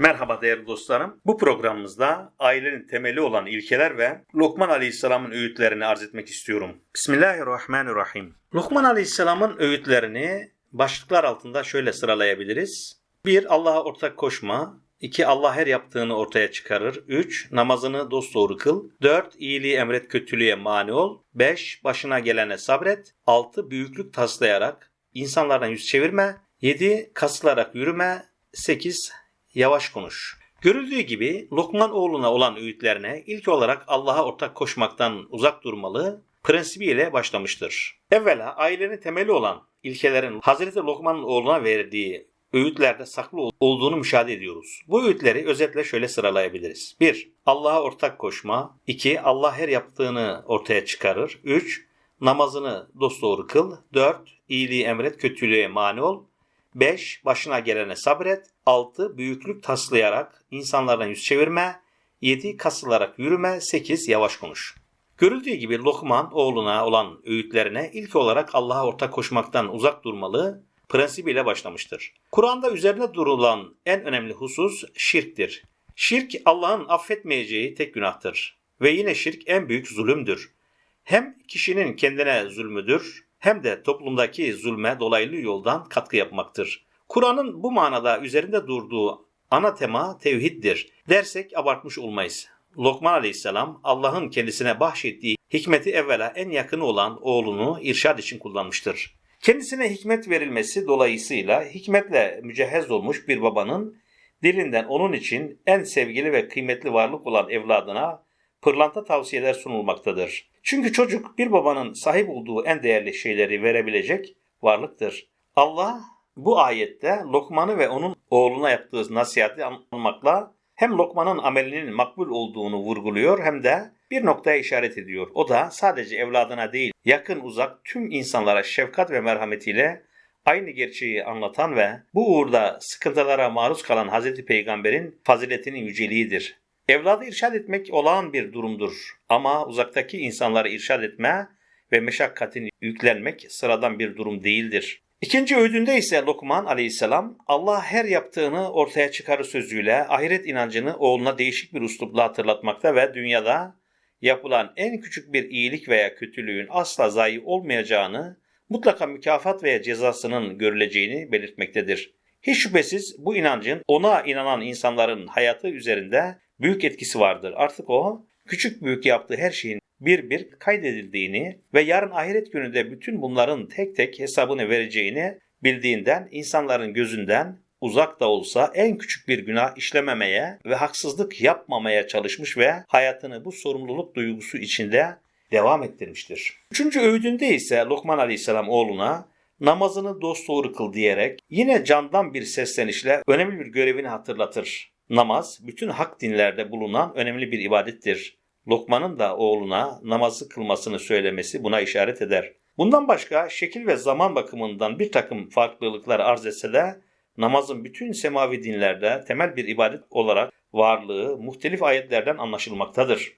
Merhaba değerli dostlarım. Bu programımızda ailenin temeli olan ilkeler ve Lokman Aleyhisselam'ın öğütlerini arz etmek istiyorum. Bismillahirrahmanirrahim. Lokman Aleyhisselam'ın öğütlerini başlıklar altında şöyle sıralayabiliriz. 1. Allah'a ortak koşma. 2. Allah her yaptığını ortaya çıkarır. 3. Namazını dosdoğru kıl. 4. İyiliği emret kötülüğe mani ol. 5. Başına gelene sabret. 6. Büyüklük taslayarak insanlardan yüz çevirme. 7. Kasılarak yürüme. 8. Yavaş konuş. Görüldüğü gibi Lokman oğluna olan öğütlerine ilk olarak Allah'a ortak koşmaktan uzak durmalı prensibiyle başlamıştır. Evvela ailenin temeli olan ilkelerin Hazreti Lokman'ın oğluna verdiği öğütlerde saklı olduğunu müşahede ediyoruz. Bu öğütleri özetle şöyle sıralayabiliriz. 1. Allah'a ortak koşma. 2. Allah her yaptığını ortaya çıkarır. 3. Namazını dosdoğru kıl. 4. İyiliği emret, kötülüğe mani ol. 5. Başına gelene sabret. 6. Büyüklük taslayarak insanlardan yüz çevirme. 7. Kasılarak yürüme. 8. Yavaş konuş. Görüldüğü gibi Lokman oğluna olan öğütlerine ilk olarak Allah'a ortak koşmaktan uzak durmalı prensibiyle başlamıştır. Kur'an'da üzerine durulan en önemli husus şirktir. Şirk Allah'ın affetmeyeceği tek günahtır. Ve yine şirk en büyük zulümdür. Hem kişinin kendine zulmüdür hem de toplumdaki zulme dolaylı yoldan katkı yapmaktır. Kur'an'ın bu manada üzerinde durduğu ana tema tevhiddir dersek abartmış olmayız. Lokman Aleyhisselam Allah'ın kendisine bahşettiği hikmeti evvela en yakını olan oğlunu irşad için kullanmıştır. Kendisine hikmet verilmesi dolayısıyla hikmetle mücehhez olmuş bir babanın dilinden onun için en sevgili ve kıymetli varlık olan evladına pırlanta tavsiyeler sunulmaktadır. Çünkü çocuk bir babanın sahip olduğu en değerli şeyleri verebilecek varlıktır. Allah bu ayette Lokman'ı ve onun oğluna yaptığı nasihati anmakla hem Lokman'ın amelinin makbul olduğunu vurguluyor hem de bir noktaya işaret ediyor. O da sadece evladına değil, yakın uzak tüm insanlara şefkat ve merhametiyle aynı gerçeği anlatan ve bu uğurda sıkıntılara maruz kalan Hz. Peygamber'in faziletinin yüceliğidir. Evladı irşad etmek olağan bir durumdur ama uzaktaki insanları irşad etme ve meşakkatini yüklenmek sıradan bir durum değildir. İkinci öğüdünde ise Lokman aleyhisselam Allah her yaptığını ortaya çıkarır sözüyle ahiret inancını oğluna değişik bir uslupla hatırlatmakta ve dünyada yapılan en küçük bir iyilik veya kötülüğün asla zayi olmayacağını, mutlaka mükafat veya cezasının görüleceğini belirtmektedir. Hiç şüphesiz bu inancın ona inanan insanların hayatı üzerinde büyük etkisi vardır. Artık o küçük büyük yaptığı her şeyin bir bir kaydedildiğini ve yarın ahiret gününde bütün bunların tek tek hesabını vereceğini bildiğinden insanların gözünden uzak da olsa en küçük bir günah işlememeye ve haksızlık yapmamaya çalışmış ve hayatını bu sorumluluk duygusu içinde devam ettirmiştir. Üçüncü öğüdünde ise Lokman Aleyhisselam oğluna namazını dosdoğru kıl diyerek yine candan bir seslenişle önemli bir görevini hatırlatır. Namaz bütün hak dinlerde bulunan önemli bir ibadettir. Lokman'ın da oğluna namazı kılmasını söylemesi buna işaret eder. Bundan başka şekil ve zaman bakımından bir takım farklılıklar arz etse de namazın bütün semavi dinlerde temel bir ibadet olarak varlığı muhtelif ayetlerden anlaşılmaktadır.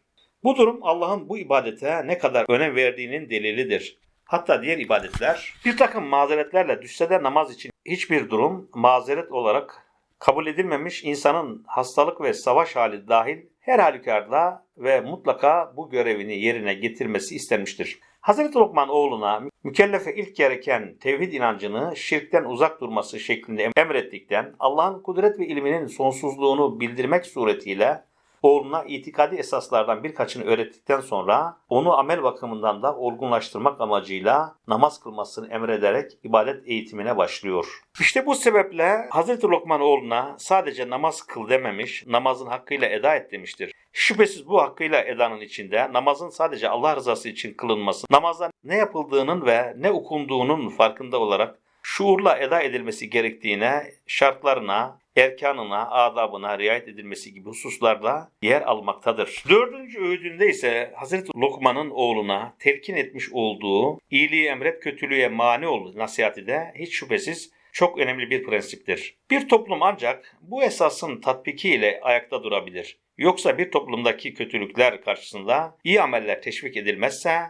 Bu durum Allah'ın bu ibadete ne kadar önem verdiğinin delilidir. Hatta diğer ibadetler bir takım mazeretlerle düşse de namaz için hiçbir durum mazeret olarak kabul edilmemiş insanın hastalık ve savaş hali dahil her halükarda ve mutlaka bu görevini yerine getirmesi istenmiştir. Hazreti Lokman oğluna mükellefe ilk gereken tevhid inancını şirkten uzak durması şeklinde emrettikten Allah'ın kudret ve ilminin sonsuzluğunu bildirmek suretiyle oğluna itikadi esaslardan birkaçını öğrettikten sonra onu amel bakımından da olgunlaştırmak amacıyla namaz kılmasını emrederek ibadet eğitimine başlıyor. İşte bu sebeple Hazreti Lokman oğluna sadece namaz kıl dememiş, namazın hakkıyla eda et demiştir. Şüphesiz bu hakkıyla edanın içinde namazın sadece Allah rızası için kılınması, namazda ne yapıldığının ve ne okunduğunun farkında olarak şuurla eda edilmesi gerektiğine, şartlarına, erkanına, adabına riayet edilmesi gibi hususlarda yer almaktadır. Dördüncü öğüdünde ise Hazreti Lokman'ın oğluna telkin etmiş olduğu iyiliği emret kötülüğe mani ol nasihati de hiç şüphesiz çok önemli bir prensiptir. Bir toplum ancak bu esasın tatbikiyle ayakta durabilir. Yoksa bir toplumdaki kötülükler karşısında iyi ameller teşvik edilmezse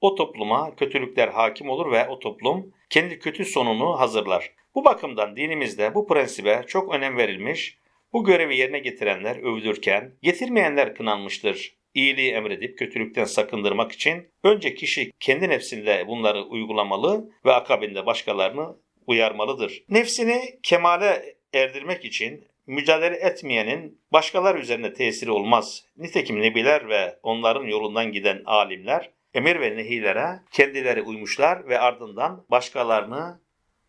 o topluma kötülükler hakim olur ve o toplum kendi kötü sonunu hazırlar. Bu bakımdan dinimizde bu prensibe çok önem verilmiş, Bu görevi yerine getirenler övülürken, getirmeyenler kınanmıştır. İyiliği emredip kötülükten sakındırmak için önce kişi kendi nefsinde bunları uygulamalı ve akabinde başkalarını uyarmalıdır. Nefsini kemale erdirmek için mücadele etmeyenin başkalar üzerine tesiri olmaz. Nitekim nebiler ve onların yolundan giden alimler emir ve nehilere kendileri uymuşlar ve ardından başkalarını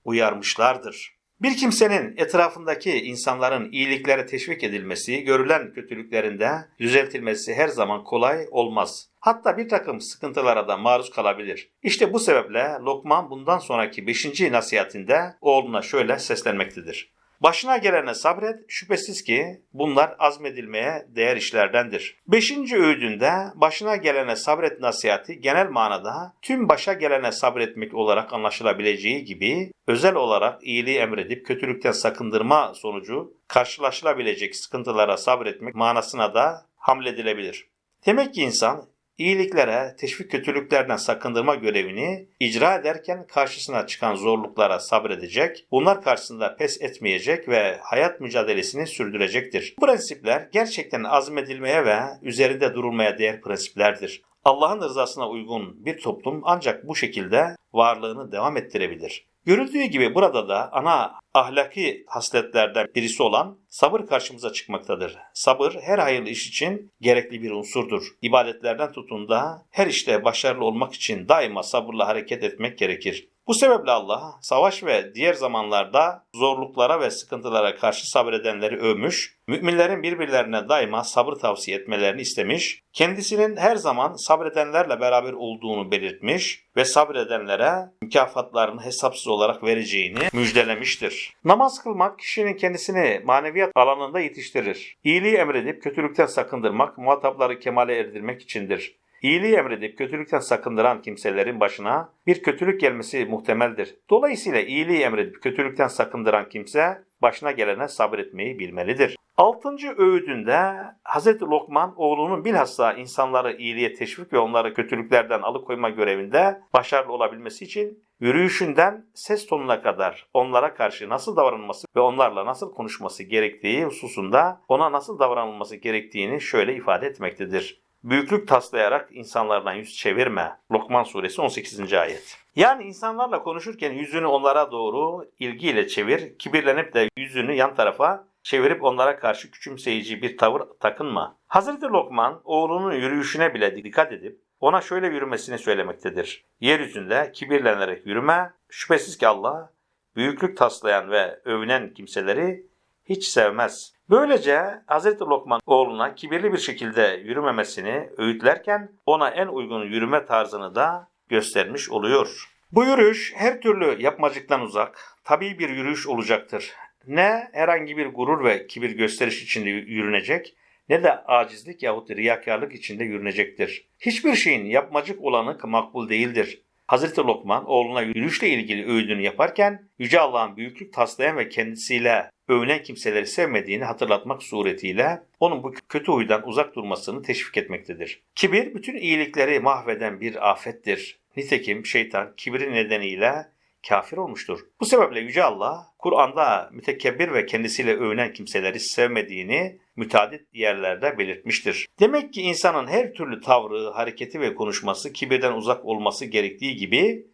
uyarmışlardır. Bir kimsenin etrafındaki insanların iyiliklere teşvik edilmesi, görülen kötülüklerinde düzeltilmesi her zaman kolay olmaz. Hatta bir takım sıkıntılara da maruz kalabilir. İşte bu sebeple Lokman bundan sonraki 5. nasihatinde oğluna şöyle seslenmektedir. Başına gelene sabret, şüphesiz ki bunlar azmedilmeye değer işlerdendir. Beşinci öğüdünde başına gelene sabret nasihati genel manada tüm başa gelene sabretmek olarak anlaşılabileceği gibi özel olarak iyiliği emredip kötülükten sakındırma sonucu karşılaşılabilecek sıkıntılara sabretmek manasına da hamledilebilir. Demek ki insan iyiliklere, teşvik kötülüklerden sakındırma görevini icra ederken karşısına çıkan zorluklara sabredecek, bunlar karşısında pes etmeyecek ve hayat mücadelesini sürdürecektir. Bu prensipler gerçekten azmedilmeye ve üzerinde durulmaya değer prensiplerdir. Allah'ın rızasına uygun bir toplum ancak bu şekilde varlığını devam ettirebilir. Görüldüğü gibi burada da ana ahlaki hasletlerden birisi olan sabır karşımıza çıkmaktadır. Sabır her hayırlı iş için gerekli bir unsurdur. İbadetlerden tutun da her işte başarılı olmak için daima sabırla hareket etmek gerekir. Bu sebeple Allah savaş ve diğer zamanlarda zorluklara ve sıkıntılara karşı sabredenleri övmüş, müminlerin birbirlerine daima sabır tavsiye etmelerini istemiş, kendisinin her zaman sabredenlerle beraber olduğunu belirtmiş ve sabredenlere mükafatlarını hesapsız olarak vereceğini müjdelemiştir. Namaz kılmak kişinin kendisini maneviyat alanında yetiştirir. İyiliği emredip kötülükten sakındırmak muhatapları kemale erdirmek içindir. İyiliği emredip kötülükten sakındıran kimselerin başına bir kötülük gelmesi muhtemeldir. Dolayısıyla iyiliği emredip kötülükten sakındıran kimse başına gelene sabretmeyi bilmelidir. Altıncı öğüdünde Hz. Lokman oğlunun bilhassa insanları iyiliğe teşvik ve onları kötülüklerden alıkoyma görevinde başarılı olabilmesi için yürüyüşünden ses tonuna kadar onlara karşı nasıl davranılması ve onlarla nasıl konuşması gerektiği hususunda ona nasıl davranılması gerektiğini şöyle ifade etmektedir. Büyüklük taslayarak insanlardan yüz çevirme. Lokman suresi 18. ayet. Yani insanlarla konuşurken yüzünü onlara doğru ilgiyle çevir. Kibirlenip de yüzünü yan tarafa çevirip onlara karşı küçümseyici bir tavır takınma. Hazreti Lokman oğlunun yürüyüşüne bile dikkat edip ona şöyle yürümesini söylemektedir. Yeryüzünde kibirlenerek yürüme. Şüphesiz ki Allah büyüklük taslayan ve övünen kimseleri hiç sevmez. Böylece Hz. Lokman oğluna kibirli bir şekilde yürümemesini öğütlerken ona en uygun yürüme tarzını da göstermiş oluyor. Bu yürüyüş her türlü yapmacıktan uzak, tabii bir yürüyüş olacaktır. Ne herhangi bir gurur ve kibir gösteriş içinde yürünecek ne de acizlik yahut riyakarlık içinde yürünecektir. Hiçbir şeyin yapmacık olanı makbul değildir. Hazreti Lokman oğluna yürüyüşle ilgili öğüdünü yaparken Yüce Allah'ın büyüklük taslayan ve kendisiyle övünen kimseleri sevmediğini hatırlatmak suretiyle onun bu kötü huydan uzak durmasını teşvik etmektedir. Kibir bütün iyilikleri mahveden bir afettir. Nitekim şeytan kibri nedeniyle kafir olmuştur. Bu sebeple Yüce Allah Kur'an'da mütekebbir ve kendisiyle övünen kimseleri sevmediğini müteadit yerlerde belirtmiştir. Demek ki insanın her türlü tavrı, hareketi ve konuşması kibirden uzak olması gerektiği gibi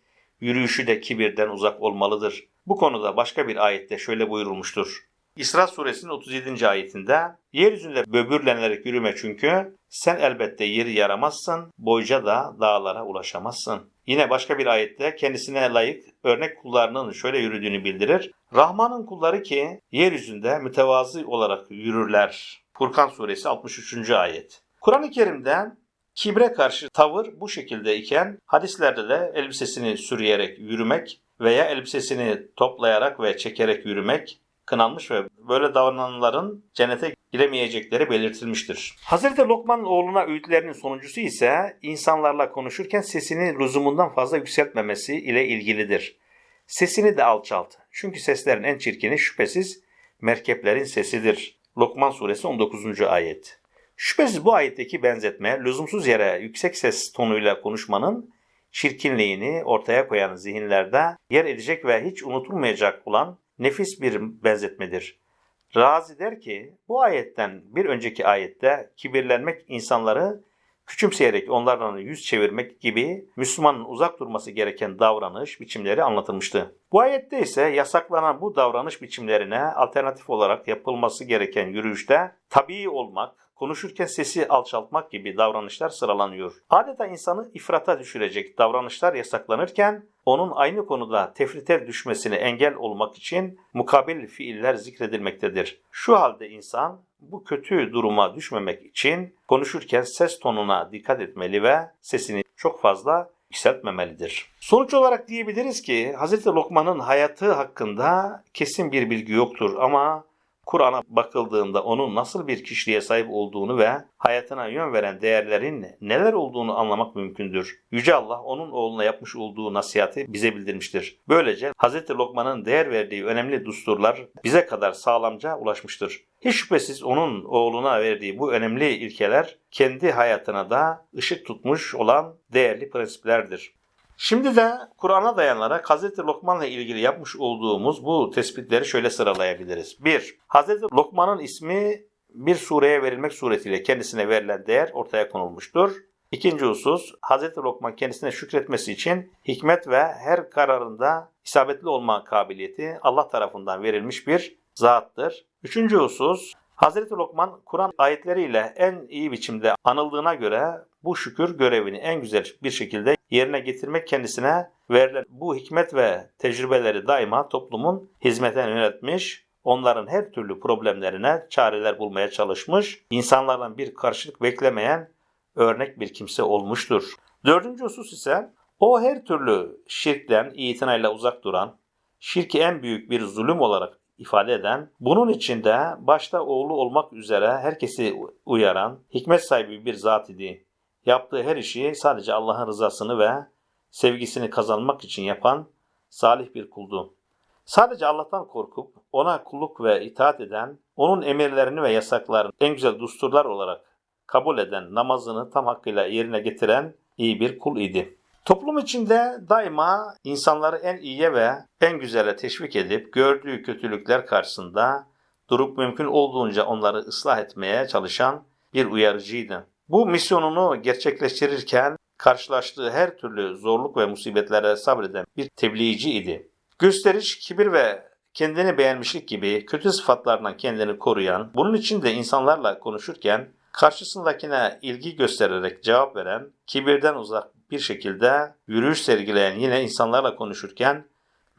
yürüyüşü de kibirden uzak olmalıdır. Bu konuda başka bir ayette şöyle buyurulmuştur. İsra suresinin 37. ayetinde Yeryüzünde böbürlenerek yürüme çünkü sen elbette yeri yaramazsın, boyca da dağlara ulaşamazsın. Yine başka bir ayette kendisine layık örnek kullarının şöyle yürüdüğünü bildirir. Rahman'ın kulları ki yeryüzünde mütevazı olarak yürürler. Furkan suresi 63. ayet. Kur'an-ı Kerim'de kibre karşı tavır bu şekilde iken hadislerde de elbisesini sürüyerek yürümek veya elbisesini toplayarak ve çekerek yürümek kınanmış ve böyle davrananların cennete giremeyecekleri belirtilmiştir. Hazreti Lokman oğluna öğütlerinin sonuncusu ise insanlarla konuşurken sesini lüzumundan fazla yükseltmemesi ile ilgilidir. Sesini de alçalt. Çünkü seslerin en çirkini şüphesiz merkeplerin sesidir. Lokman suresi 19. ayet. Şüphesiz bu ayetteki benzetme lüzumsuz yere yüksek ses tonuyla konuşmanın çirkinliğini ortaya koyan zihinlerde yer edecek ve hiç unutulmayacak olan nefis bir benzetmedir. Razi der ki bu ayetten bir önceki ayette kibirlenmek insanları küçümseyerek onlardan yüz çevirmek gibi Müslümanın uzak durması gereken davranış biçimleri anlatılmıştı. Bu ayette ise yasaklanan bu davranış biçimlerine alternatif olarak yapılması gereken yürüyüşte tabii olmak, konuşurken sesi alçaltmak gibi davranışlar sıralanıyor. Adeta insanı ifrata düşürecek davranışlar yasaklanırken onun aynı konuda tefrite düşmesine engel olmak için mukabil fiiller zikredilmektedir. Şu halde insan bu kötü duruma düşmemek için konuşurken ses tonuna dikkat etmeli ve sesini çok fazla yükseltmemelidir. Sonuç olarak diyebiliriz ki Hz. Lokman'ın hayatı hakkında kesin bir bilgi yoktur ama Kur'an'a bakıldığında onun nasıl bir kişiliğe sahip olduğunu ve hayatına yön veren değerlerin neler olduğunu anlamak mümkündür. Yüce Allah onun oğluna yapmış olduğu nasihati bize bildirmiştir. Böylece Hz. Lokman'ın değer verdiği önemli düsturlar bize kadar sağlamca ulaşmıştır. Hiç şüphesiz onun oğluna verdiği bu önemli ilkeler kendi hayatına da ışık tutmuş olan değerli prensiplerdir. Şimdi de Kur'an'a dayanarak Hz. Lokman'la ilgili yapmış olduğumuz bu tespitleri şöyle sıralayabiliriz. 1. Hz. Lokman'ın ismi bir sureye verilmek suretiyle kendisine verilen değer ortaya konulmuştur. İkinci husus, Hz. Lokman kendisine şükretmesi için hikmet ve her kararında isabetli olma kabiliyeti Allah tarafından verilmiş bir zattır. Üçüncü husus, Hz. Lokman Kur'an ayetleriyle en iyi biçimde anıldığına göre bu şükür görevini en güzel bir şekilde yerine getirmek kendisine verilen bu hikmet ve tecrübeleri daima toplumun hizmetine yönetmiş, onların her türlü problemlerine çareler bulmaya çalışmış, insanlardan bir karşılık beklemeyen örnek bir kimse olmuştur. Dördüncü husus ise o her türlü şirkten itinayla uzak duran, şirki en büyük bir zulüm olarak ifade eden, bunun içinde başta oğlu olmak üzere herkesi uyaran, hikmet sahibi bir zat idi. Yaptığı her işi sadece Allah'ın rızasını ve sevgisini kazanmak için yapan salih bir kuldu. Sadece Allah'tan korkup ona kulluk ve itaat eden, onun emirlerini ve yasaklarını en güzel dusturlar olarak kabul eden, namazını tam hakkıyla yerine getiren iyi bir kul idi. Toplum içinde daima insanları en iyiye ve en güzele teşvik edip gördüğü kötülükler karşısında durup mümkün olduğunca onları ıslah etmeye çalışan bir uyarıcıydı. Bu misyonunu gerçekleştirirken karşılaştığı her türlü zorluk ve musibetlere sabreden bir tebliğci idi. Gösteriş, kibir ve kendini beğenmişlik gibi kötü sıfatlardan kendini koruyan, bunun için de insanlarla konuşurken karşısındakine ilgi göstererek cevap veren, kibirden uzak bir şekilde yürüyüş sergileyen yine insanlarla konuşurken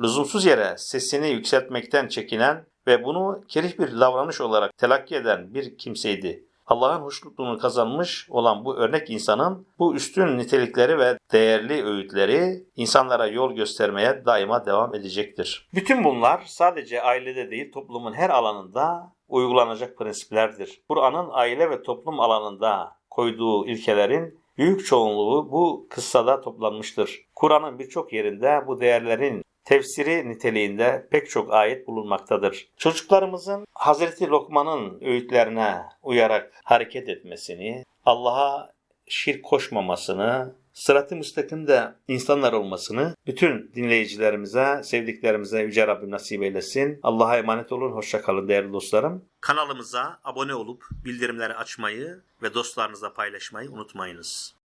lüzumsuz yere sesini yükseltmekten çekinen ve bunu kerih bir davranış olarak telakki eden bir kimseydi. Allah'ın hoşnutluğunu kazanmış olan bu örnek insanın bu üstün nitelikleri ve değerli öğütleri insanlara yol göstermeye daima devam edecektir. Bütün bunlar sadece ailede değil toplumun her alanında uygulanacak prensiplerdir. Kur'an'ın aile ve toplum alanında koyduğu ilkelerin büyük çoğunluğu bu kıssada toplanmıştır. Kur'an'ın birçok yerinde bu değerlerin tefsiri niteliğinde pek çok ayet bulunmaktadır. Çocuklarımızın Hazreti Lokman'ın öğütlerine uyarak hareket etmesini, Allah'a şirk koşmamasını, sırat-ı müstakimde insanlar olmasını bütün dinleyicilerimize, sevdiklerimize Yüce Rabbim nasip eylesin. Allah'a emanet olun. Hoşça kalın değerli dostlarım. Kanalımıza abone olup bildirimleri açmayı ve dostlarınızla paylaşmayı unutmayınız.